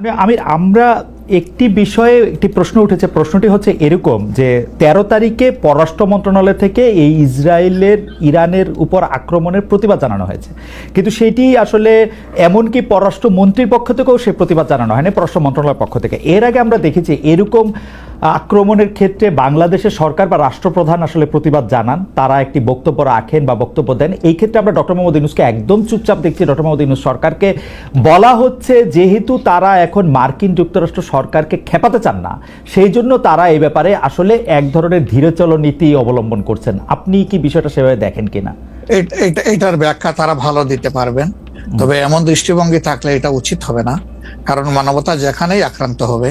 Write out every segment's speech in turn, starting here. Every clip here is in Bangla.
আমি, আমরা একটি বিষয়ে একটি প্রশ্ন উঠেছে। প্রশ্নটি হচ্ছে এরকম যে, তেরো তারিখে পররাষ্ট্র মন্ত্রণালয় থেকে এই ইসরায়েলের, ইরানের উপর আক্রমণের প্রতিবাদ জানানো হয়েছে। কিন্তু সেটি আসলে এমনকি পররাষ্ট্র মন্ত্রীর পক্ষ থেকেও সে প্রতিবাদ জানানো হয়নি, পররাষ্ট্র মন্ত্রণালয়ের পক্ষ থেকে। এর আগে আমরা দেখেছি এরকম আক্রমণের ক্ষেত্রে বাংলাদেশের সরকার বা রাষ্ট্রপ্রধান আসলে প্রতিবাদ জানান। তারা একটি বক্তব্য রাখেন বা বক্তব্য দেন। এই ক্ষেত্রে আমরা ডক্টর মোহাম্মদ ইউনুসকে একদম চুপচাপ দেখছি। ডক্টর মোহাম্মদ ইউনুস সরকারকে বলা হচ্ছে যেহেতু তারা এখন মার্কিন যুক্তরাষ্ট্র সরকারকে খেপাতে চান না, সেই জন্য তারা এই ব্যাপারে আসলে এক ধরনের ধীরচল নীতি অবলম্বন করছেন। আপনি কি বিষয়টা সেভাবে দেখেন কিনা? এটার ব্যাখ্যা তারা ভালো দিতে পারবেন। তবে এমন দৃষ্টিভঙ্গি থাকলে এটা উচিত হবে না। কারণ মানবতা যেখানেই আক্রান্ত হবে,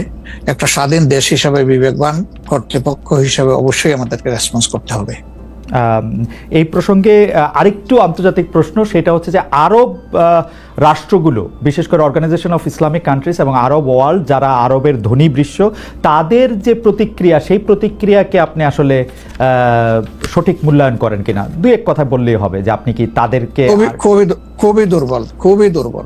একটা স্বাধীন দেশ হিসাবে বিবেকবান কর্তৃপক্ষ হিসাবে অবশ্যই আমাদেরকে রেসপন্স করতে হবে। এই প্রসঙ্গে আরেকটু আন্তর্জাতিক প্রশ্ন, সেটা হচ্ছে যে আরব রাষ্ট্রগুলো, বিশেষ করে অর্গানাইজেশন অফ ইসলামিক কান্ট্রিজ এবং আরব ওয়ার্ল্ড, যারা আরবের ধনী বিশ্ব, তাদের যে প্রতিক্রিয়া, সেই প্রতিক্রিয়াকে আপনি আসলে সঠিক মূল্যায়ন করেন কিনা? দুই এক কথা বললেই হবে যে আপনি কি তাদেরকে খুবই খুবই দুর্বল খুবই দুর্বল।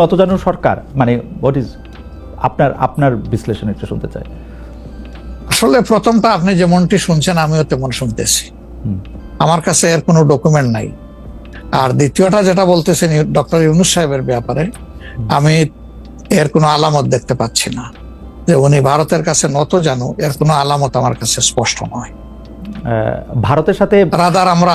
নতজানু সরকার মানে হোয়াট ইজ আপনার আপনার বিশ্লেষণ একটু শুনতে চাই। আসলে প্রথমটা আপনি যেমনটি শুনছেন আমিও তেমন শুনতেছি। আমার কাছে এর কোনো ডকুমেন্ট নাই। আর দ্বিতীয়টা যেটা বলতেছেন ডক্টর ইউনুস সাহেবের ব্যাপারে আমি এর কোনো আলামত দেখতে পাচ্ছি না। যে উনি ভারতের কাছে নত জানো এর কোনো আলামত আমার কাছে স্পষ্ট নয়। ভারতের সাথে রাদার আমরা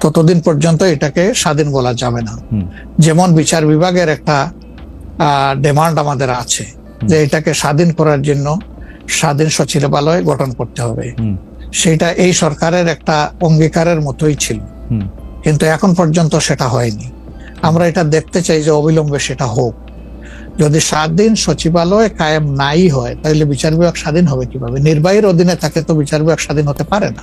ততদিন পর্যন্ত এটাকে স্বাধীন বলা যাবে না। যেমন বিচার বিভাগের একটা ডিমান্ড আমাদের আছে যে এটাকে স্বাধীন করার জন্য স্বাধীন সচিবালয় গঠন করতে হবে। সেটা এই সরকারের একটা অঙ্গীকারের মতোই ছিল। কিন্তু এখন পর্যন্ত সেটা হয়নি। আমরা এটা দেখতে চাই যে অবিলম্বে সেটা হোক। যদি স্বাধীন সচিবালয় কায়েম নাই হয় তাহলে বিচার বিভাগ স্বাধীন হবে কীভাবে? নির্বাহীর অধীনে থাকে তো বিচার বিভাগ স্বাধীন হতে পারে না।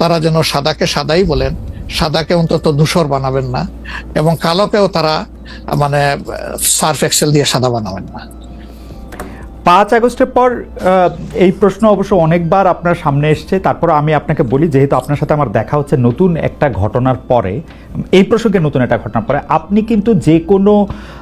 তারা যেন সাদাকে সাদাই বলেন, সাদাকে অন্তত ধূসর বানাবেন না এবং কালোকেও তারা মানে সার্ফ এক্সেল দিয়ে সাদা বানাবেন না। পাঁচ আগস্টের পর এই প্রশ্ন অবশ্য অনেকবার আপনার সামনে এসছে। তারপর আমি আপনাকে বলি, যেহেতু আপনার সাথে আমার দেখা হচ্ছে নতুন একটা ঘটনার পরে, এই প্রসঙ্গে নতুন একটা ঘটনার পরে, আপনি কিন্তু যে কোনো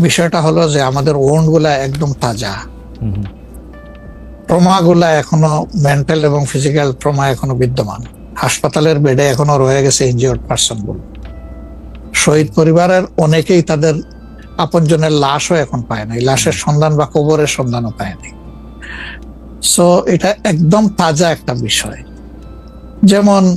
বিষয়টা হলো যে আমাদের ওনগুলা একদম তাজা। হুম হুম। ট্রমা গুলা এখনও মেন্টাল এবং ফিজিক্যাল ট্রমা এখনও বিদ্যমান। হাসপাতালের বেডে এখনও রয়ে গেছে ইনজিওর্ড পার্সনগুলো শহীদ পরিবারের অনেকেই তাদের আপনজনের লাশও এখন পায় নাই। লাশের সন্ধান বা কবরের সন্ধানও পায়নি সো এটা একদম তাজা একটা বিষয়। যেমন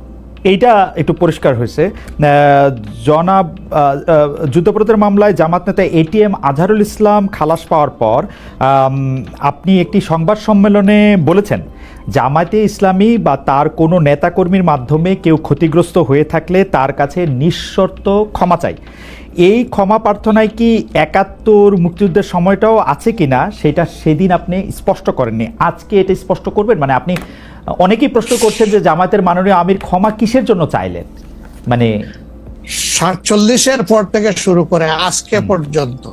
এইটা একটু পরিষ্কার হয়েছে। জনাব যুদ্ধপ্রতের মামলায় জামাত নেতা এটিএম আজহারুল ইসলাম খালাস পাওয়ার পর আপনি একটি সংবাদ সম্মেলনে বলেছেন, জামায়াতে ইসলামী বা তার কোনো নেতাকর্মীর মাধ্যমে কেউ ক্ষতিগ্রস্ত হয়ে থাকলে তার কাছে নিঃশর্ত ক্ষমা চাই। এই ক্ষমা প্রার্থনায় কি একাত্তর মুক্তিযুদ্ধের সময়টাও আছে কি না সেটা সেদিন আপনি স্পষ্ট করেননি। আজকে এটা স্পষ্ট করবেন? মানে আপনি অনেকেই প্রশ্ন করছেন যে জামায়াতের মাননীয় আমির ক্ষমা কিসের জন্য চাইলেন? মানে সাতচল্লিশের পর থেকে শুরু করে আজকে পর্যন্ত।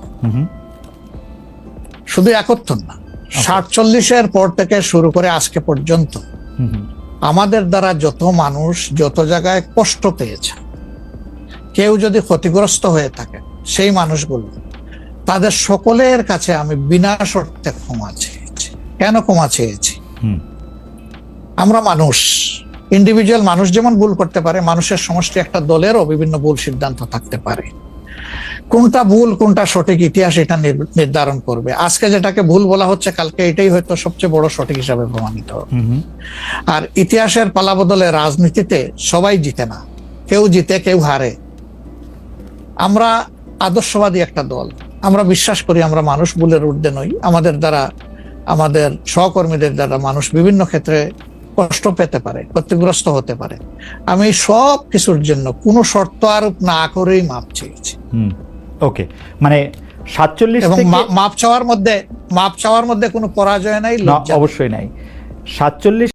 শুধু একত্তর না সাতচল্লিশের পর থেকে শুরু করে আজকে পর্যন্ত আমাদের দ্বারা যত মানুষ যত জায়গায় কষ্ট পেয়েছে কেউ যদি ক্ষতিগ্রস্ত হয়ে থাকে সেই মানুষগুলো তাদের সকলের কাছে আমি বিনা শর্তে ক্ষমা চেয়েছি। কেন ক্ষমা চেয়েছি? আমরা মানুষ। ইন্ডিভিজুয়াল মানুষ যেমন ভুল করতে পারে মানুষের সমষ্টি একটা দলেরও বিভিন্ন ভুল সিদ্ধান্ত থাকতে পারে। কোনটা ভুল কোনটা সঠিক ইতিহাস এটা নির্ধারণ করবে। আজকে যেটাকে ভুল বলা হচ্ছে কালকে এটাই হয়তো সবচেয়ে বড় সঠিক হিসাবে প্রমাণিত। আর ইতিহাসের পালাবদলে রাজনীতিতে সবাই জিতে না। কেউ জিতে কেউ হারে। আমরা আদর্শবাদী একটা দল। আমরা বিশ্বাস করি আমরা মানুষ ভুলের ঊর্ধ্বে নই। আমাদের দ্বারা আমাদের সহকর্মীদের দ্বারা মানুষ বিভিন্ন ক্ষেত্রে কষ্ট পেতে পারে ক্ষতিগ্রস্ত হতে পারে। আমি সব কিছুর জন্য কোনো শর্ত আরোপ না করেই মাপ চেয়েছি। হুম ওকে। মানে সাতচল্লিশ এবং মাপ চাওয়ার মধ্যে মাপ চাওয়ার মধ্যে কোনো পরাজয় নেই। অবশ্যই নাই। সাতচল্লিশ